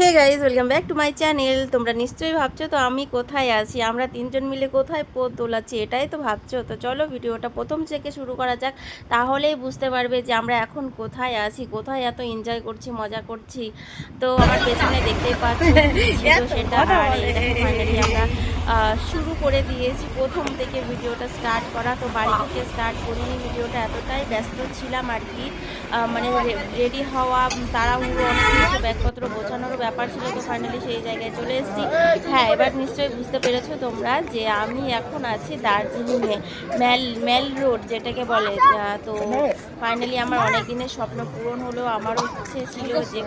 Hey guys welcome back to my channel. তোমরা নিশ্চয়ই ভাবছ তো আমি কোথায় আছি? আমরা তিনজন মিলে কোথায় পথ দোলাচ্ছি এটাই তো ভাবছ? তো চলো ভিডিওটা প্রথম থেকে শুরু করা যাক তাহলেই বুঝতে পারবে যে আমরা এখন কোথায় আছি কোথায় এত এনজয় করছি মজা করছি। তো আমার পেছনে দেখতেই পাচ্ছ ছিল সেটা আর ফাইনালি আমরা শুরু করে দিয়েছি প্রথম থেকে ভিডিওটা স্টার্ট করা। তো বাড়ি থেকে স্টার্ট করিনি ভিডিওটা এতটাই ব্যস্ত ছিলাম আর কি। মানে রেডি হওয়া তাড়াহুড়ো অনেক কিছু ব্যাগপত্র গোছানোরও ব্যাপার ছিল তো ফাইনালি সেই জায়গায় চলে এসেছি। হ্যাঁ এবার নিশ্চয়ই বুঝতে পেরেছ তোমরা যে আমি এখন আছি দার্জিলিংয়ে ম্যাল মেল রোড যেটাকে বলে। তো ফাইনালি আমার অনেক দিনের স্বপ্ন পূরণ হলো আমারও ইচ্ছে ছিল যে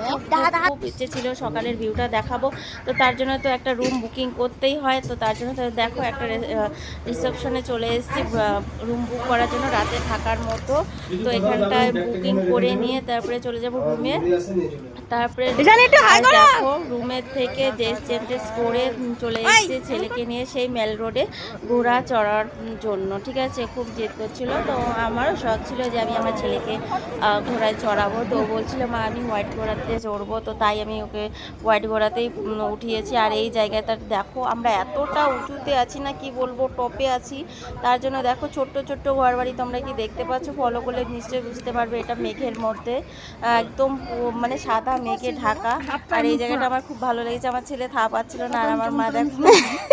খুব ইচ্ছে ছিল সকালের ভিউটা দেখাবো। তো তার জন্য তো একটা রুম বুকিং করতেই হয় তো তার জন্য তো দেখো একটা রিসেপশনে চলে এসেছি রুম বুক করার জন্য রাতে থাকার মতো। তো এখানটায় বুকিং করে নিয়ে তারপরে চলে যাব রুমে তারপরে দেখো রুমের থেকে ড্রেস চেঞ্জেস করে চলে এসেছে ছেলেকে নিয়ে সেই মেল রোডে ঘোড়া চড়ার জন্য ঠিক আছে? খুব জেদ করছিল। তো আমারও শখ ছিল যে আমি আমার ছেলেকে ঘোড়ায় চড়াবো। তো বলছিল মা আমি হোয়াইট ঘোড়াতে চড়বো। তো তাই আমি ওকে হোয়াইট ঘোড়াতেই উঠিয়েছি। আর এই জায়গাটা দেখো আমরা এতটা উঁচুতে আছি না কি বলব টপে আছি। তার জন্য দেখো ছোট্ট ছোট্ট ঘর বাড়ি তোমরা কি দেখতে পাচ্ছ? ফলো করলে নিশ্চয়ই বুঝতে পারবে এটা মেঘের মধ্যে। একদম মানে সাদা মেঘে ঢাকা। আর এই জায়গাটা আমার খুব ভালো লেগেছে। আমার ছেলে থা পাচ্ছিল না আর আমার মা দেখো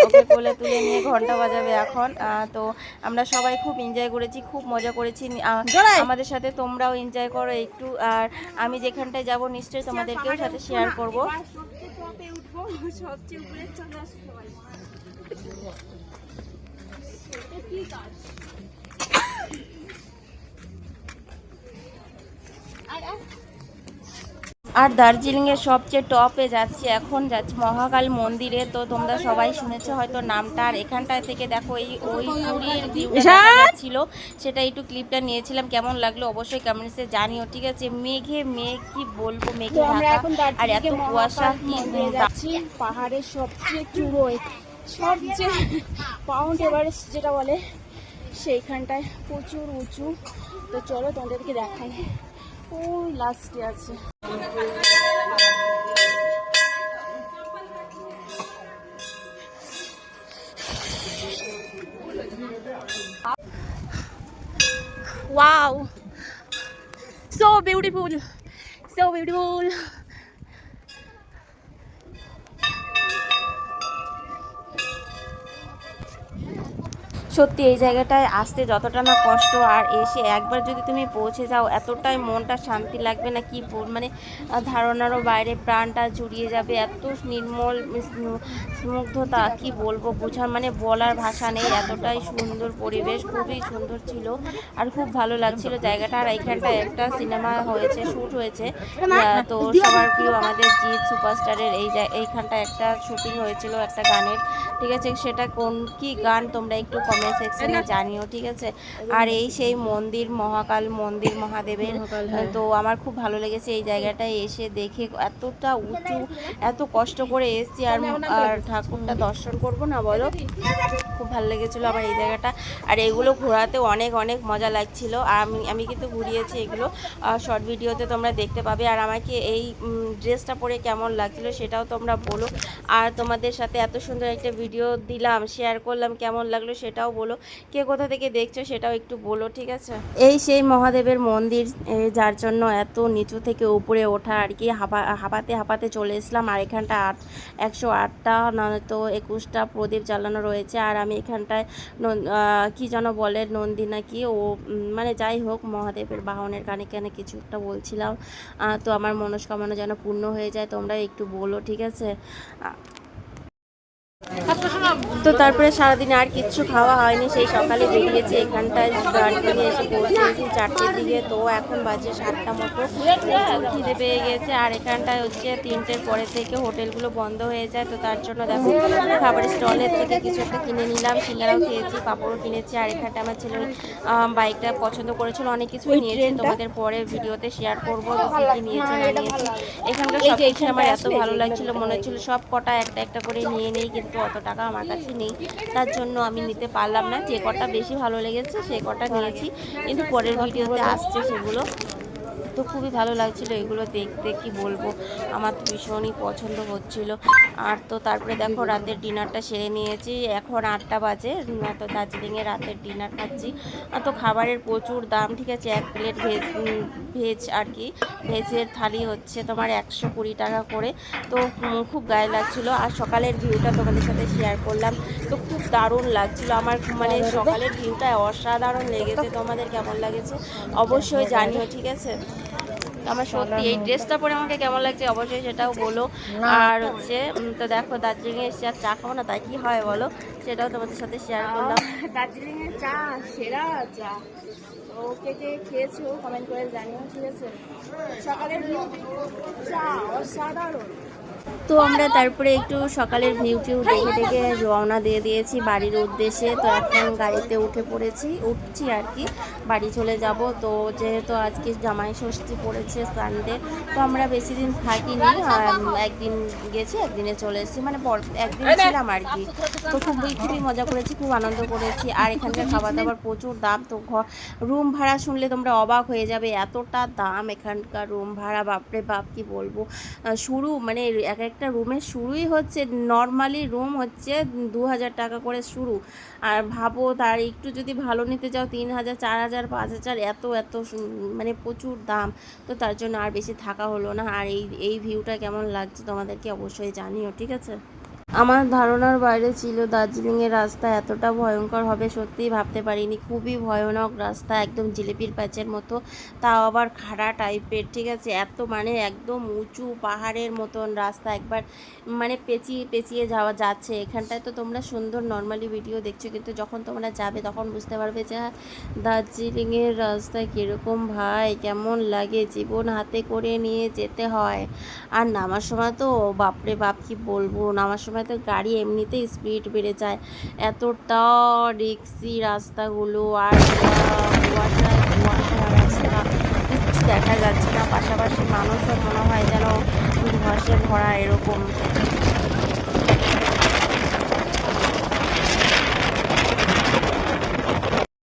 ওকে কোলে তুলে নিয়ে ঘণ্টা বাজাবে এখন। তো আমরা সবাই খুব এনজয় করেছি খুব মজা করেছি। আমাদের সাথে তোমরাও এনজয় করো একটু। আর আমি যেখানটায় যাব নিশ্চয়ই তোমাদেরকেও সাথে শেয়ার করব। আর দার্জিলিংয়ের সবচেয়ে টপে যাচ্ছি এখন যাচ্ছি মহাকাল মন্দিরে। তো তোমরা সবাই শুনেছো হয়তো নামটা আর এখানটায় থেকে দেখো এই ওই পুরীর ছিল সেটা একটু ক্লিপটা নিয়েছিলাম কেমন লাগল অবশ্যই কমেন্টসে জানিও ঠিক আছে? মেঘে মেঘ কি বলব মেঘে আর এত কুয়াশা কি পাহাড়ের সবচেয়ে চূড়োয় সবচেয়ে পাউন্ড এভারেস্ট যেটা বলে সেইখানটায় প্রচুর উঁচু। তো চলো তোমাদেরকে দেখাই। ওই লাস্টে আছে Wow! So beautiful! So beautiful! সত্যি এই জায়গাটায় আসতে যতটা না কষ্ট, আর এসে একবার যদি তুমি পৌঁছে যাও, এতটাই মনটা শান্তি লাগবে না কি মানে ধারণারও বাইরে, প্রাণটা জুড়িয়ে যাবে, এত নির্মল স্নিগ্ধতা, কি বলব, বোঝার মানে বলার ভাষা নেই, এতটাই সুন্দর পরিবেশ, খুবই সুন্দর ছিল, আর খুব ভালো লাগছিল জায়গাটা, আর এইখানটায় একটা সিনেমা হয়েছে শ্যুট হয়েছে তো সবার প্রিয় আমাদের জিৎ সুপারস্টারের এই জায়- এইখানটা একটা শুটিং হয়েছিল একটা গানের, ঠিক আছে, সেটা কোন, কি গান তোমরা একটু কমেন্ট সেকশনে জানিও ঠিক আছে? আর এই সেই মন্দির মহাকাল মন্দির মহাদেবের তো আমার খুব ভালো লেগেছে এই জায়গাটায় এসে দেখে এতটা উঁচু এত কষ্ট করে এসেছি আর আর ঠাকুরটা দর্শন করব না বলো? খুব ভালো লেগেছিলো আমার এই জায়গাটা। আর এগুলো ঘোরাতে অনেক অনেক মজা লাগছিল। আর আমি আমি কিন্তু ঘুরিয়েছি এগুলো। শর্ট ভিডিওতে তোমরা দেখতে পাবে। আর আমাকে এই ড্রেসটা পরে কেমন লাগছিল সেটাও তোমরা বলো। আর তোমাদের সাথে এত সুন্দর একটা ভিডিও দিলাম শেয়ার করলাম কেমন লাগল সেটাও বলো। কে কোথা থেকে দেখছ সেটাও একটু বলো, ঠিক আছে? এই সেই মহাদেবের মন্দির যার জন্য এত নিচু থেকে উপরে ওঠা আর কি, হাঁপা, হাঁপাতে হাঁপাতে চলে এসলাম। আর এখানটা আট, একশো আটটা, নয়তো একুশটা প্রদীপ জ্বালানো রয়েছে। আর আমি এখানটায় কি যেন বলে, নন্দী নাকি? ও মানে যাই হোক, মহাদেবের বাহনের কানে কানে কিছু একটা বলছিলাম। তো আমার মনস্কামনা যেন পূর্ণ হয়ে যায় তোমরা একটু বলো, ঠিক আছে? তো তারপরে সারাদিন আর কিচ্ছু খাওয়া হয়নি। সেই সকালে বেরিয়েছি এখানটায় দার্জিলিংয়ে এসে পৌঁছেছি চারটের দিকে। তো এখন বাজে সাতটা মতো। খিদে পেয়ে গেছে। আর এখানটায় হচ্ছে তিনটের পরে থেকে হোটেলগুলো বন্ধ হয়ে যায়। তো তার জন্য দেখো খাবারের স্টলের থেকে কিছু একটা কিনে নিলাম। সিঙ্গারাও খেয়েছি পাঁপড়ও কিনেছি। আর এখানটা আমার ছেলে বাইকটা পছন্দ করেছিল। অনেক কিছু নিয়েছি। তোমাদের পরে ভিডিওতে শেয়ার করব। কী নিয়েছি না নিয়েছি। এখানকার সব কিছু আমার এত ভালো লাগছিল। মনে হচ্ছিল সব কটা একটা একটা করে নিয়ে নেই কিন্তু অত টাকা আমার কাছে নেই। তার জন্য আমি নিতে পারলাম না। যে কটা বেশি ভালো লেগেছে, সে কটা নিয়েছি। কিন্তু পরের ভিডিওতে আসছে সেগুলো। তো খুবই ভালো লাগছিল এগুলো দেখতে কি বলব? আমার তো ভীষণই পছন্দ হচ্ছিল। আর তো তারপরে দেখো রাতের ডিনারটা সেরে নিয়েছি। এখন আটটা বাজে। তো দার্জিলিংয়ে রাতের ডিনার খাচ্ছি। আর তো খাবারের প্রচুর দাম ঠিক আছে? এক প্লেট ভেজ ভেজ আর কি? ভেজের থালি হচ্ছে তোমার একশো কুড়ি টাকা করে। তো খুব গায়ে লাগছিল। আর সকালের ভিউটা তোমাদের সাথে শেয়ার করলাম। তো খুব দারুণ লাগছিল। আমার মানে সকালের ভিউটা অসাধারণ লেগেছে। তোমাদের কেমন লাগেছে? অবশ্যই জানিও ঠিক আছে? আমার সত্যি এই ড্রেসটা পরে আমাকে কেমন লাগছে অবশ্যই সেটাও বলো। আর হচ্ছে তো দেখো দার্জিলিংয়ে এসে আর চা খাব না তাই কি হয় বলো? সেটাও তোমাদের সাথে শেয়ার করলাম। দার্জিলিংয়ের চা সেরা চা। ওকে কে কে খেয়েছো কমেন্ট করে জানিও ঠিক আছে? সকালের চা অসাধারণ। তো আমরা তারপরে একটু সকালের ভিউ টিউ দেখে দেখে রওনা দিয়ে দিয়েছি বাড়ির উদ্দেশ্যে। তো এখন গাড়িতে উঠে পড়েছি, উঠছি আর কি। বাড়ি চলে যাব। তো যেহেতু আজকে জামাই ষষ্ঠী পড়েছে সানডে তো আমরা বেশি দিন থাকিনি। একদিন গেছি, একদিনে চলে এসেছি। মানে একদিন ছিলাম আর কি। তো খুবই খুবই মজা করেছি, খুব আনন্দ করেছি। আর এখানকার খাবার দাবার প্রচুর দাম, তো রুম ভাড়া শুনলে তোমরা অবাক হয়ে যাবে, এতটা দাম এখানকার রুম ভাড়া, বাপরে বাপ, কি বলব? শুরু মানে এক একটা রুমের শুরুই হচ্ছে নর্মালি রুম হচ্ছে দু হাজার টাকা করে শুরু। আর ভাবো, তার একটু যদি ভালো নিতে যাও, তিন হাজার, চার হাজার, পাঁচ হাজার, এত এত মানে প্রচুর দাম। তো তার জন্য আর বেশি থাকা হলো না। আর এই এই ভিউটা কেমন লাগছে, তোমাদেরকে অবশ্যই জানিও, ঠিক আছে? আমার ধারণার বাইরে ছিল দার্জিলিংয়ের রাস্তা এতটা ভয়ঙ্কর হবে সত্যিই ভাবতে পারিনি। খুবই ভয়ানক রাস্তা একদম জিলিপির প্যাচের মতো। তাও আবার খাড়া টাইপের ঠিক আছে? এত মানে একদম উঁচু পাহাড়ের মতন রাস্তা একবার মানে পেঁচিয়ে পেঁচিয়ে যাওয়া যাচ্ছে। এখানটায় তো তোমরা সুন্দর নর্মালি ভিডিও দেখছ কিন্তু যখন তোমরা যাবে তখন বুঝতে পারবে যে হ্যাঁ, দার্জিলিংয়ের রাস্তা কীরকম ভাই কেমন লাগে? জীবন হাতে করে নিয়ে যেতে হয়। আর নামার সময় তো বাপরে বাপ কি বলব? নামার সময় তো গাড়ি এমনিতেই স্পিড বেড়ে যায়। এতটা রিক্সি রাস্তাগুলো আর দেখা যাচ্ছে না। পাশাপাশি মানুষও মনে হয় যেন ধসে ভরা এরকম।